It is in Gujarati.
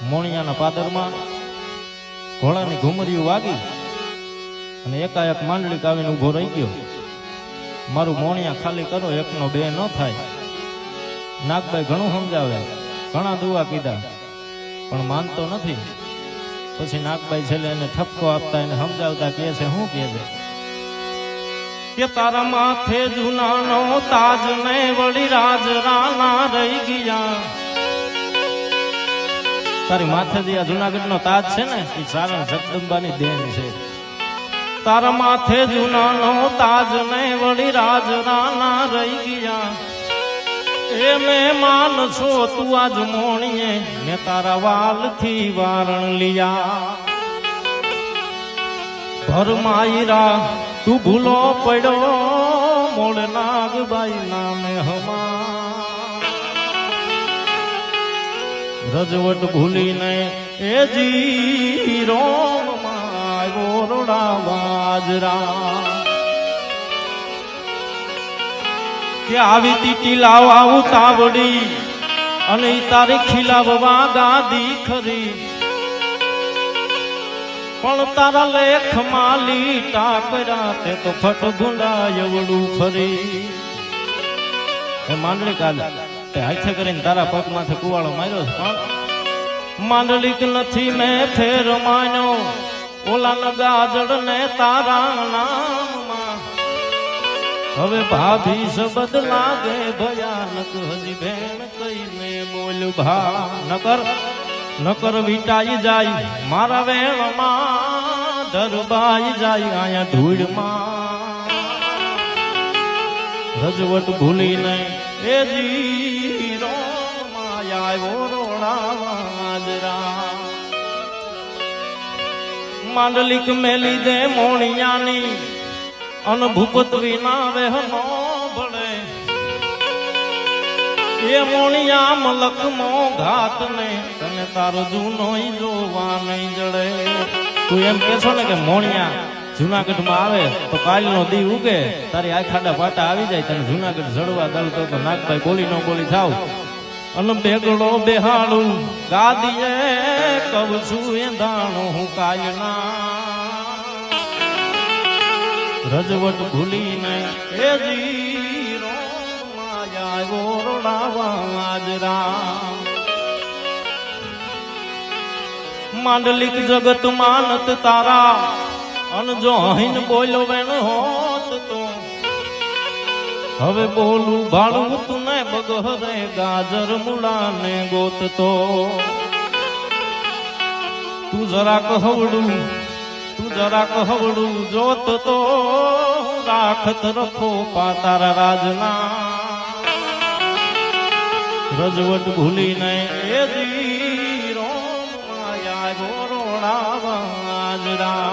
મોણિયાના પાદરમાં ઘોડાની ઘુમરીઓ વાગી અને એકાએક માંડળી કાવીને ઊભો રહી ગયો. મારું મોણિયા ખાલી કરો, એકનો બે ન થાય. નાગભાઈ ઘણું સમજાવે ઘણા દુવા કીધા, પણ માનતો નથી. પછી નાગભાઈ છેલ્લે એને ઠપકો આપતા એને સમજાવતા કહે છે શું કહે છે? કે તારા માથે જૂનાનો તાજ ને વળી રાજ રાના રહી ગયા. તારી માથેથી આ જુનાગઢનો તાજ છે ને એ સારણ જગદંબાની દેન છે. તારા માથે જૂનાનો તાજ ને વળી રાજ રાના રહી ગયા. એ મહેમાન છો તું આજ મોણીએ, મેં તારા વાલથી વારણ લિયા. ભરમાયરા તું ભૂલો પડ્યો, મોળ નાગબાઈ નામે હમા રજવટ ભૂલીને એ જી રોમ રોડા બાજરા. કે આવી તીટી લાવા ઉતાવડી અને તારે ખીલાવવા ગાદી ખરી. પણ તારા લેખ માલી ટાકરા તે તો ફટ ગુંડા એવડું ફરી. એ માંડળી કાલ. તે હાથે કરીને તારા પગ માથે કુવાળો માર્યો પણ માંડલિક નથી મેં ફેર માન્યો ઓલા ન ગાજડ ને તારા નામમાં. હવે ભાભી શબ્દ લાગે, ભયાનક. હજી બેન કઈને બોલ ભા નકર નકર વિટાઈ જાય. મારા વેળમાં ધરબાઈ જાય, આયા ધૂળમાં. રજવટ ભૂલીને એ જીરો માયા રોડા વાજરા માંડલિક મેલી દે મોણિયાની અન ભૂપત વિના વહેનો ભળે. એ મોણિયા મલક મો ઘાત ને તને તારો જૂનો જોવા નહીં જડે. તું એમ કે છો ને કે મોણિયા જુનાગઢમાં આવે તો કાલ નો દી ઉગે. તારી આ ખાડા પાટા આવી જાય તને જુનાગઢ જડવા દઉં તો નાગભાઈ બોલી નો બોલી થાવ. અને બેગડો બેહાડું, ગાદીએ કવ છું એ દાણો હું કાયના. રજવટ ભૂલીને એ જીરો માયા ગોરડા વાજરા માંડલિક જગત માનત તારા. અન જો અહીન બોલો વેણ હોત તો. હવે બોલું ભાળું તું ને બગહરે ગાજર મુલાને ગોત તો તું જરાક હવડું, તું જરાક હવડું જોત તો રાખત રખો પાતારા રાજના. રજવટ ભૂલીને એ જીરો માયા ગોરોડા વાજરા.